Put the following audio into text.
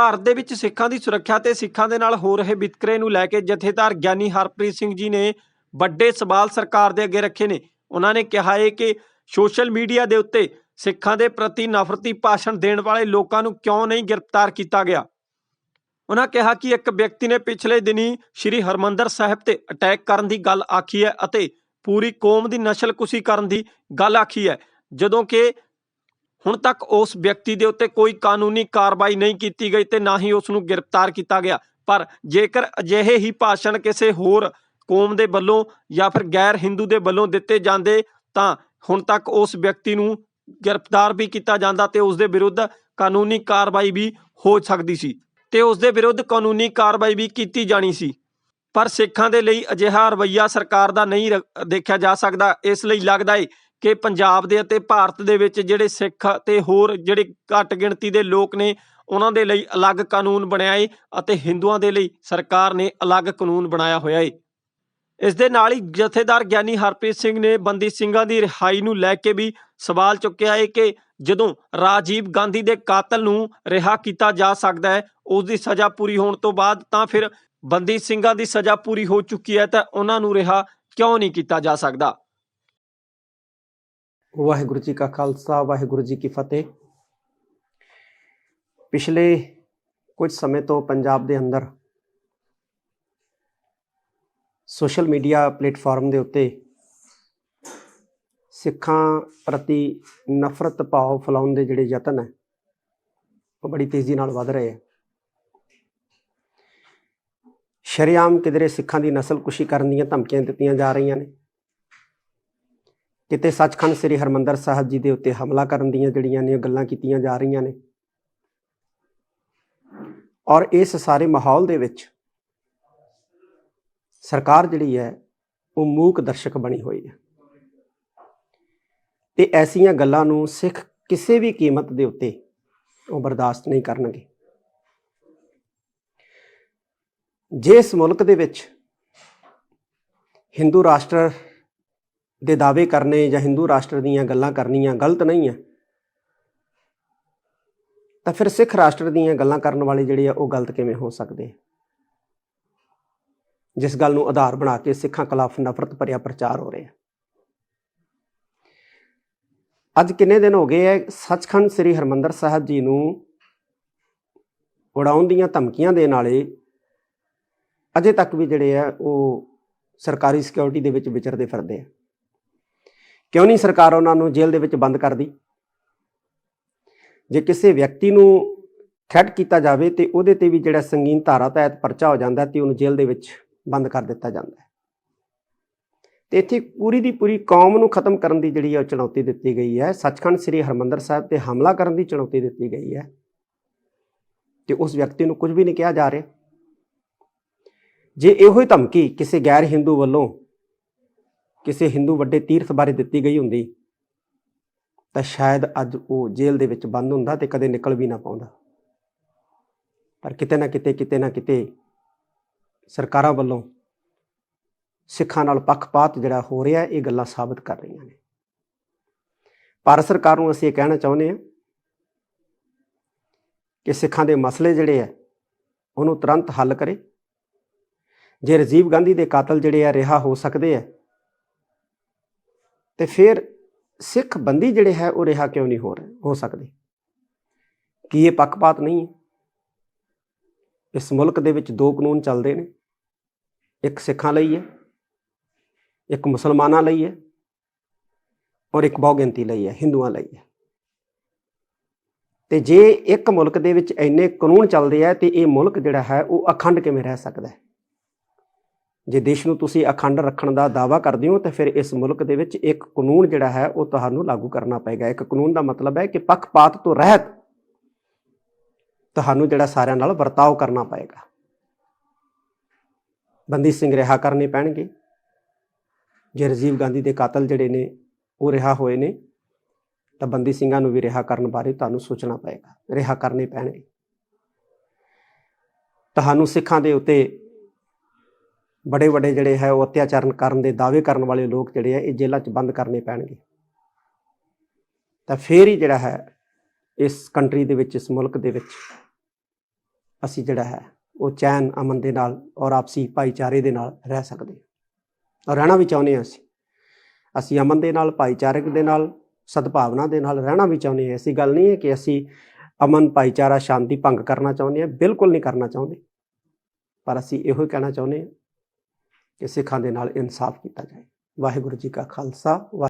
ਭਾਰਤ ਦੇ ਵਿੱਚ ਸਿੱਖਾਂ ਦੀ ਸੁਰੱਖਿਆ ਤੇ ਸਿੱਖਾਂ ਦੇ ਨਾਲ ਹੋ ਰਹੇ ਵਿਤਕਰੇ ਨੂੰ ਲੈ ਕੇ ਜਥੇਦਾਰ ਗਿਆਨੀ ਹਰਪ੍ਰੀਤ ਸਿੰਘ ਜੀ ਨੇ ਵੱਡੇ ਸਵਾਲ ਸਰਕਾਰ ਦੇ ਅੱਗੇ ਰੱਖੇ ਨੇ। ਉਹਨਾਂ ਨੇ ਕਿਹਾ ਹੈ ਕਿ ਸੋਸ਼ਲ ਮੀਡੀਆ ਦੇ ਉੱਤੇ ਸਿੱਖਾਂ ਦੇ ਪ੍ਰਤੀ ਨਫ਼ਰਤੀ ਭਾਸ਼ਣ ਦੇਣ ਵਾਲੇ ਲੋਕਾਂ ਨੂੰ ਕਿਉਂ ਨਹੀਂ ਗ੍ਰਿਫਤਾਰ ਕੀਤਾ ਗਿਆ? ਉਹਨਾਂ ਕਿਹਾ ਕਿ ਇੱਕ ਵਿਅਕਤੀ ਨੇ ਪਿਛਲੇ ਦਿਨੀ ਸ੍ਰੀ ਹਰਮੰਦਰ ਸਾਹਿਬ ਤੇ ਅਟੈਕ ਕਰਨ ਦੀ ਗੱਲ ਆਖੀ ਹੈ ਅਤੇ ਪੂਰੀ ਕੌਮ ਦੀ ਨਸਲਕੁਸ਼ੀ ਕਰਨ ਦੀ ਗੱਲ ਆਖੀ ਹੈ, ਜਦੋਂ ਕਿ ਹੁਣ ਤੱਕ ਉਸ ਵਿਅਕਤੀ ਦੇ ਉੱਤੇ ਕੋਈ ਕਾਨੂੰਨੀ ਕਾਰਵਾਈ ਨਹੀਂ ਕੀਤੀ ਗਈ ਤੇ ਨਾ ਹੀ ਉਸ ਨੂੰ ਗ੍ਰਿਫਤਾਰ ਕੀਤਾ ਗਿਆ। ਪਰ ਜੇਕਰ ਅਜਿਹੇ ਹੀ ਭਾਸ਼ਣ ਕਿਸੇ ਹੋਰ ਕੌਮ ਦੇ ਵੱਲੋਂ ਜਾਂ ਫਿਰ ਗੈਰ ਹਿੰਦੂ ਦੇ ਵੱਲੋਂ ਦਿੱਤੇ ਜਾਂਦੇ, ਤਾਂ ਹੁਣ ਤੱਕ ਉਸ ਵਿਅਕਤੀ ਨੂੰ ਗ੍ਰਿਫਤਾਰ ਵੀ ਕੀਤਾ ਜਾਂਦਾ ਤੇ ਉਸ ਦੇ ਵਿਰੁੱਧ ਕਾਨੂੰਨੀ ਕਾਰਵਾਈ ਵੀ ਹੋ ਸਕਦੀ ਸੀ ਤੇ ਉਸ ਦੇ ਵਿਰੁੱਧ ਕਾਨੂੰਨੀ ਕਾਰਵਾਈ ਵੀ ਕੀਤੀ ਜਾਣੀ ਸੀ। ਪਰ ਸਿੱਖਾਂ ਦੇ ਲਈ ਅਜਿਹਾ ਰਵੱਈਆ ਸਰਕਾਰ ਦਾ ਨਹੀਂ ਦੇਖਿਆ ਜਾ ਸਕਦਾ। ਇਸ ਲਈ ਲੱਗਦਾ ਹੈ ਕਿ ਪੰਜਾਬ ਦੇ ਅਤੇ ਭਾਰਤ ਦੇ ਵਿੱਚ ਜਿਹੜੇ ਸਿੱਖ ਅਤੇ ਹੋਰ ਜਿਹੜੇ ਘੱਟ ਗਿਣਤੀ ਦੇ ਲੋਕ ਨੇ, ਉਹਨਾਂ ਦੇ ਲਈ ਅਲੱਗ ਕਾਨੂੰਨ ਬਣਿਆ ਏ ਅਤੇ ਹਿੰਦੂਆਂ ਦੇ ਲਈ ਸਰਕਾਰ ਨੇ ਅਲੱਗ ਕਾਨੂੰਨ ਬਣਾਇਆ ਹੋਇਆ ਏ। ਇਸ ਦੇ ਨਾਲ ਹੀ ਜਥੇਦਾਰ ਗਿਆਨੀ ਹਰਪ੍ਰੀਤ ਸਿੰਘ ਨੇ ਬੰਦੀ ਸਿੰਘਾਂ ਦੀ ਰਿਹਾਈ ਨੂੰ ਲੈ ਕੇ ਵੀ ਸਵਾਲ ਚੁੱਕਿਆ ਹੈ ਕਿ ਜਦੋਂ ਰਾਜੀਵ ਗਾਂਧੀ ਦੇ ਕਾਤਲ ਨੂੰ ਰਿਹਾ ਕੀਤਾ ਜਾ ਸਕਦਾ ਹੈ ਉਸ ਦੀ ਸਜ਼ਾ ਪੂਰੀ ਹੋਣ ਤੋਂ ਬਾਅਦ ਤਾਂ ਫਿਰ ਬੰਦੀ ਸਿੰਘਾਂ ਦੀ ਸਜ਼ਾ ਪੂਰੀ ਹੋ ਚੁੱਕੀ ਹੈ ਤਾਂ ਉਹਨਾਂ ਨੂੰ ਰਿਹਾ ਕਿਉਂ ਨਹੀਂ ਕੀਤਾ ਜਾ ਸਕਦਾ? ਵਾਹਿਗੁਰੂ ਜੀ ਕਾ ਖਾਲਸਾ, ਵਾਹਿਗੁਰੂ ਜੀ ਕੀ ਫਤਿਹ। ਪਿਛਲੇ ਕੁਝ ਸਮੇਂ ਤੋਂ ਪੰਜਾਬ ਦੇ ਅੰਦਰ ਸੋਸ਼ਲ ਮੀਡੀਆ ਪਲੇਟਫਾਰਮ ਦੇ ਉੱਤੇ ਸਿੱਖਾਂ ਪ੍ਰਤੀ ਨਫ਼ਰਤ ਭਾਵ ਫੈਲਾਉਣ ਦੇ ਜਿਹੜੇ ਯਤਨ ਹੈ, ਉਹ ਬੜੀ ਤੇਜ਼ੀ ਨਾਲ ਵੱਧ ਰਹੇ ਹੈ। ਸ਼ਰੇਆਮ ਕਿਧਰੇ ਸਿੱਖਾਂ ਦੀ ਨਸਲਕੁਸ਼ੀ ਕਰਨ ਦੀਆਂ ਧਮਕੀਆਂ ਦਿੱਤੀਆਂ ਜਾ ਰਹੀਆਂ ਨੇ ਕਿਤੇ ਸੱਚਖੰਡ ਸ੍ਰੀ ਹਰਮੰਦਰ ਸਾਹਿਬ ਜੀ ਦੇ ਉੱਤੇ ਹਮਲਾ ਕਰਨ ਦੀਆਂ ਜਿਹੜੀਆਂ ਨੇ ਗੱਲਾਂ ਕੀਤੀਆਂ ਜਾ ਰਹੀਆਂ ਨੇ। ਔਰ ਇਸ ਸਾਰੇ ਮਾਹੌਲ ਦੇ ਵਿੱਚ ਸਰਕਾਰ ਜਿਹੜੀ ਹੈ, ਉਹ ਮੂਕ ਦਰਸ਼ਕ ਬਣੀ ਹੋਈ ਹੈ। ਤੇ ਐਸੀਆਂ ਗੱਲਾਂ ਨੂੰ ਸਿੱਖ ਕਿਸੇ ਵੀ ਕੀਮਤ ਦੇ ਉੱਤੇ ਉਹ ਬਰਦਾਸ਼ਤ ਨਹੀਂ ਕਰਨਗੇ। ਜੇ ਇਸ ਮੁਲਕ ਦੇ ਵਿੱਚ ਹਿੰਦੂ ਰਾਸ਼ਟਰ ਦੇ ਦਾਅਵੇ ਕਰਨੇ ਜਾਂ ਹਿੰਦੂ ਰਾਸ਼ਟਰ ਦੀਆਂ ਗੱਲਾਂ ਕਰਨੀਆਂ ਗਲਤ ਨਹੀਂ ਹੈ ਤਾਂ ਫਿਰ ਸਿੱਖ ਰਾਸ਼ਟਰ ਦੀਆਂ ਗੱਲਾਂ ਕਰਨ ਵਾਲੇ ਜਿਹੜੇ ਆ, ਉਹ ਗਲਤ ਕਿਵੇਂ ਹੋ ਸਕਦੇ ਜਿਸ ਗੱਲ ਨੂੰ ਆਧਾਰ ਬਣਾ ਕੇ ਸਿੱਖਾਂ ਖਿਲਾਫ ਨਫ਼ਰਤ ਭਰਿਆ ਪ੍ਰਚਾਰ ਹੋ ਰਿਹਾ। ਅੱਜ ਕਿੰਨੇ ਦਿਨ ਹੋ ਗਏ ਐ, ਸੱਚਖੰਡ ਸ੍ਰੀ ਹਰਮੰਦਰ ਸਾਹਿਬ ਜੀ ਨੂੰ ਉਡਾਉਣ ਦੀਆਂ ਧਮਕੀਆਂ ਦੇਣ ਵਾਲੇ ਅਜੇ ਤੱਕ ਵੀ ਜਿਹੜੇ ਆ, ਉਹ ਸਰਕਾਰੀ ਸਿਕਿਉਰਿਟੀ ਦੇ ਵਿੱਚ ਵਿਚਰਦੇ ਫਿਰਦੇ ਆ। ਕਿਉਂ ਨਹੀਂ ਸਰਕਾਰ ਉਹਨਾਂ ਨੂੰ ਜੇਲ੍ਹ ਦੇ ਵਿੱਚ ਬੰਦ ਕਰਦੀ? ਜੇ ਕਿਸੇ ਵਿਅਕਤੀ ਨੂੰ ਥ੍ਰੈਟ ਕੀਤਾ ਜਾਵੇ ਤੇ ਉਹਦੇ ਤੇ ਵੀ ਜਿਹੜਾ ਸੰਗੀਨ ਧਾਰਾ ਤਹਿਤ ਪਰਚਾ ਹੋ ਜਾਂਦਾ ਤੇ ਉਹਨੂੰ ਜੇਲ੍ਹ ਦੇ ਵਿੱਚ ਬੰਦ ਕਰ ਦਿੱਤਾ ਜਾਂਦਾ ਹੈ। ਤੇ ਇੱਥੇ ਪੂਰੀ ਦੀ ਪੂਰੀ ਕੌਮ ਨੂੰ ਖਤਮ ਕਰਨ ਦੀ ਜਿਹੜੀ ਹੈ ਉਹ ਚੁਣੌਤੀ ਦਿੱਤੀ ਗਈ ਹੈ। ਸੱਚਖੰਡ ਸ੍ਰੀ ਹਰਮੰਦਰ ਸਾਹਿਬ ਤੇ ਹਮਲਾ ਕਰਨ ਦੀ ਚੁਣੌਤੀ ਦਿੱਤੀ ਗਈ ਹੈ। ਤੇ ਉਸ ਵਿਅਕਤੀ ਨੂੰ ਕੁਝ ਵੀ ਨਹੀਂ ਕਿਹਾ ਜਾ ਰਿਹਾ। ਜੇ ਇਹੋ ਹੀ ਧਮਕੀ ਕਿਸੇ ਗੈਰ ਹਿੰਦੂ ਵੱਲੋਂ ਕਿਸੇ ਹਿੰਦੂ ਵੱਡੇ ਤੀਰਥ ਬਾਰੇ ਦਿੱਤੀ ਗਈ ਹੁੰਦੀ, ਤਾਂ ਸ਼ਾਇਦ ਅੱਜ ਉਹ ਜੇਲ੍ਹ ਦੇ ਵਿੱਚ ਬੰਦ ਹੁੰਦਾ ਤੇ ਕਦੇ ਨਿਕਲ ਵੀ ਨਾ ਪਾਉਂਦਾ। ਪਰ ਕਿਤੇ ਨਾ ਕਿਤੇ ਕਿਤੇ ਨਾ ਕਿਤੇ ਸਰਕਾਰਾਂ ਵੱਲੋਂ ਸਿੱਖਾਂ ਨਾਲ ਪੱਖਪਾਤ ਜਿਹੜਾ ਹੋ ਰਿਹਾ, ਇਹ ਗੱਲਾਂ ਸਾਬਤ ਕਰ ਰਹੀਆਂ ਨੇ। ਭਾਰਤ ਸਰਕਾਰ ਨੂੰ ਅਸੀਂ ਇਹ ਕਹਿਣਾ ਚਾਹੁੰਦੇ ਹਾਂ ਕਿ ਸਿੱਖਾਂ ਦੇ ਮਸਲੇ ਜਿਹੜੇ ਆ, ਉਹਨੂੰ ਤੁਰੰਤ ਹੱਲ ਕਰੇ। ਜੇ ਰਾਜੀਵ ਗਾਂਧੀ ਦੇ ਕਾਤਲ ਜਿਹੜੇ ਆ, ਰਿਹਾ ਹੋ ਸਕਦੇ ਆ ਤੇ ਫਿਰ ਸਿੱਖ ਬੰਦੀ ਜਿਹੜੇ ਹੈ ਉਹ ਰਿਹਾ ਕਿਉਂ ਨਹੀਂ ਹੋ ਰਹੇ? ਹੋ ਸਕਦੇ। ਕੀ ਇਹ ਪੱਖਪਾਤ ਨਹੀਂ ਹੈ? ਇਸ ਮੁਲਕ ਦੇ ਵਿੱਚ ਦੋ ਕਾਨੂੰਨ ਚੱਲਦੇ ਨੇ। ਇੱਕ ਸਿੱਖਾਂ ਲਈ ਹੈ, ਇੱਕ ਮੁਸਲਮਾਨਾਂ ਲਈ ਹੈ ਔਰ ਇੱਕ ਬਹੁਗਿਣਤੀ ਲਈ ਹੈ, ਹਿੰਦੂਆਂ ਲਈ ਹੈ। ਤੇ ਜੇ ਇੱਕ ਮੁਲਕ ਦੇ ਵਿੱਚ ਇੰਨੇ ਕਾਨੂੰਨ ਚੱਲਦੇ ਆ ਤੇ ਇਹ ਮੁਲਕ ਜਿਹੜਾ ਹੈ ਉਹ ਅਖੰਡ ਕਿਵੇਂ ਰਹਿ ਸਕਦਾ ਹੈ? ਜੇ ਦੇਸ਼ ਨੂੰ ਤੁਸੀਂ ਅਖੰਡ ਰੱਖਣ ਦਾ ਦਾਅਵਾ ਕਰਦੇ ਹੋ, ਤਾਂ ਫਿਰ ਇਸ ਮੁਲਕ ਦੇ ਵਿੱਚ ਇੱਕ ਕਾਨੂੰਨ ਜਿਹੜਾ ਹੈ, ਉਹ ਤੁਹਾਨੂੰ ਲਾਗੂ ਕਰਨਾ ਪਏਗਾ। ਇੱਕ ਕਾਨੂੰਨ ਦਾ ਮਤਲਬ ਹੈ ਕਿ ਪੱਖਪਾਤ ਤੋਂ ਰਹਿਤ ਤੁਹਾਨੂੰ ਜਿਹੜਾ ਸਾਰਿਆਂ ਨਾਲ ਵਰਤਾਓ ਕਰਨਾ ਪਏਗਾ। ਬੰਦੀ ਸਿੰਘ ਰਿਹਾ ਕਰਨੇ ਪੈਣਗੇ। ਜੇ ਰਾਜੀਵ ਗਾਂਧੀ ਦੇ ਕਾਤਲ ਜਿਹੜੇ ਨੇ, ਉਹ ਰਿਹਾ ਹੋਏ ਨੇ, ਤਾਂ ਬੰਦੀ ਸਿੰਘਾਂ ਨੂੰ ਵੀ ਰਿਹਾ ਕਰਨ ਬਾਰੇ ਤੁਹਾਨੂੰ ਸੋਚਣਾ ਪਏਗਾ। ਰਿਹਾ ਕਰਨੇ ਪੈਣਗੇ। ਤੁਹਾਨੂੰ ਸਿੱਖਾਂ ਦੇ ਉੱਤੇ ਬੜੇ ਵੱਡੇ ਜਿਹੜੇ ਹੈ ਉਹ ਅਤਿਆਚਾਰਨ ਕਰਨ ਦੇ ਦਾਅਵੇ ਕਰਨ ਵਾਲੇ ਲੋਕ ਜਿਹੜੇ ਆ ਇਹ ਜੇਲ੍ਹਾਂ 'ਚ ਬੰਦ ਕਰਨੇ ਪੈਣਗੇ। ਤਾਂ ਫੇਰ ਹੀ ਜਿਹੜਾ ਹੈ ਇਸ ਕੰਟਰੀ ਦੇ ਵਿੱਚ, ਇਸ ਮੁਲਕ ਦੇ ਵਿੱਚ ਅਸੀਂ ਜਿਹੜਾ ਹੈ ਉਹ ਚੈਨ ਅਮਨ ਦੇ ਨਾਲ ਔਰ ਆਪਸੀ ਭਾਈਚਾਰੇ ਦੇ ਨਾਲ ਰਹਿ ਸਕਦੇ ਹਾਂ। ਔਰ ਰਹਿਣਾ ਵੀ ਚਾਹੁੰਦੇ ਹਾਂ ਅਸੀਂ। ਅਸੀਂ ਅਮਨ ਦੇ ਨਾਲ, ਭਾਈਚਾਰਕ ਦੇ ਨਾਲ, ਸਦਭਾਵਨਾ ਦੇ ਨਾਲ ਰਹਿਣਾ ਵੀ ਚਾਹੁੰਦੇ ਹਾਂ। ਐਸੀ ਗੱਲ ਨਹੀਂ ਹੈ ਕਿ ਅਸੀਂ ਅਮਨ, ਭਾਈਚਾਰਾ, ਸ਼ਾਂਤੀ ਭੰਗ ਕਰਨਾ ਚਾਹੁੰਦੇ ਹਾਂ। ਬਿਲਕੁਲ ਨਹੀਂ ਕਰਨਾ ਚਾਹੁੰਦੇ। ਪਰ ਅਸੀਂ ਇਹੋ ਹੀ ਕਹਿਣਾ ਚਾਹੁੰਦੇ ਹਾਂ ਕਿ ਸਿੱਖਾਂ ਦੇ ਨਾਲ ਇਨਸਾਫ ਕੀਤਾ ਜਾਏ। ਵਾਹਿਗੁਰੂ ਜੀ ਕਾ ਖਾਲਸਾ ਵਾਹਿ